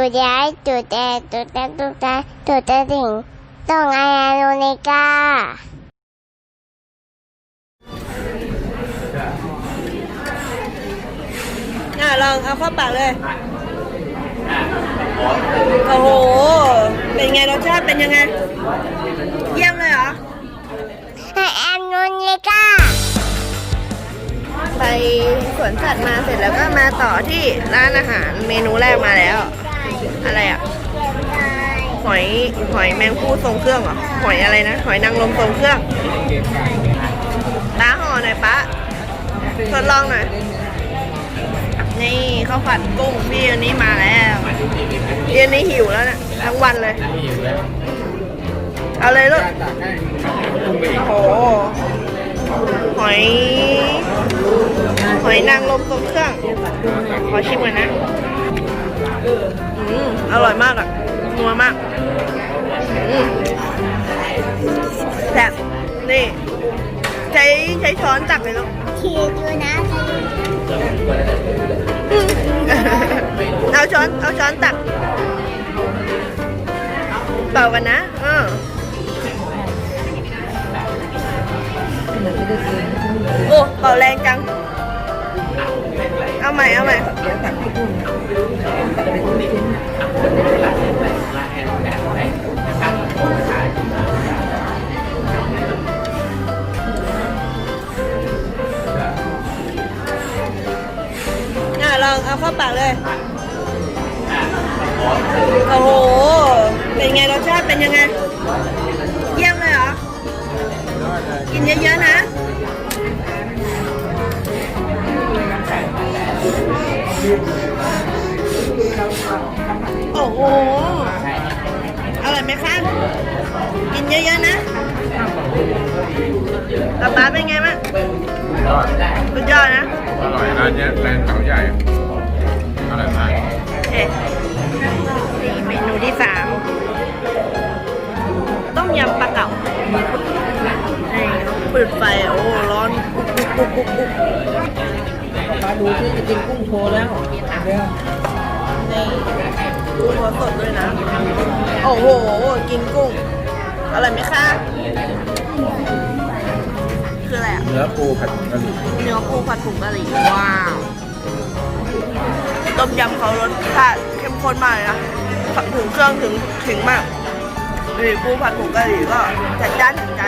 ดูย้ายดูแดงดูแดงดูแดงดูแดงดิ่งต้องไอแอนโนเนกาอะลองเอาเข้าปากเลย โอ้โห เป็นไงรสชาติเป็นยังไง เยี่ยมเลยเหรอไอแอนโนเนกาไปสวนสัตว์มาเสร็จแล้วก็มาต่อที่ร้านอาหารเมนูแรกมาแล้ว อะไรอะหอยหอยแมงผู้ทรงเครื่องเหรอหอยอะไรนะหอยนางรมทรงเครื่องป้าห่อหน่อยป้าทดลองหน่อยนี่ข้าวผัดกุ้งพี่อันนี้มาแล้วพี่อันนี้หิวแล้วนะทั้งวันเลยเอาเลยลูกโอ้โหหอย หอยนางรมทรงเครื่อง ขอชิมก่อนนะ อืมอร่อยมากอะนัวมากอืมแซ่บนี่ ใช้ใช้ช้อนตักเลยลูกทีดูนะทีอืมเอาช้อนเอาช้อนตักเป่ากันนะอ่าโอ้เป่าแรงจัง เอาใหม่เอาใหม่อะลองเอาเข้าปากเลย โอ้โห เป็นไงรสชาติเป็นยังไง เยี่ยมเลยเหรอ กินเยอะๆนะ โอ้โหอร่อยไหมคะกินเยอะๆนะป๊าป๊าเป็นไงบ้างสุดยอดนะ อร่อยร้านเนี้ยแบรนด์เขาใหญ่ อร่อยมากเอ๊ะนี่เมนูที่สามต้มยำปลาเก๋านี่เปิดไฟ โอ้ ร้อน ปุ๊บปุ๊บปุ๊บปุ๊บมาดูที่จะกินกุ้งโชว์แล้วเดี๋ยวนี่กุ้งหัวสดด้วยนะ โอ้โห กินกุ้ง อร่อยไหมคะ คืออะไรอะเนื้อปูผัดกะหรี่ เนื้อปูผัดผงกะหรี่ ว้าว ต้มยำเขารสชาติเข้มข้นมากเลยนะถึงเครื่องถึงถึงมากนี่ปูผัดผงกะหรี่ก็จัดจ้านถึงใจ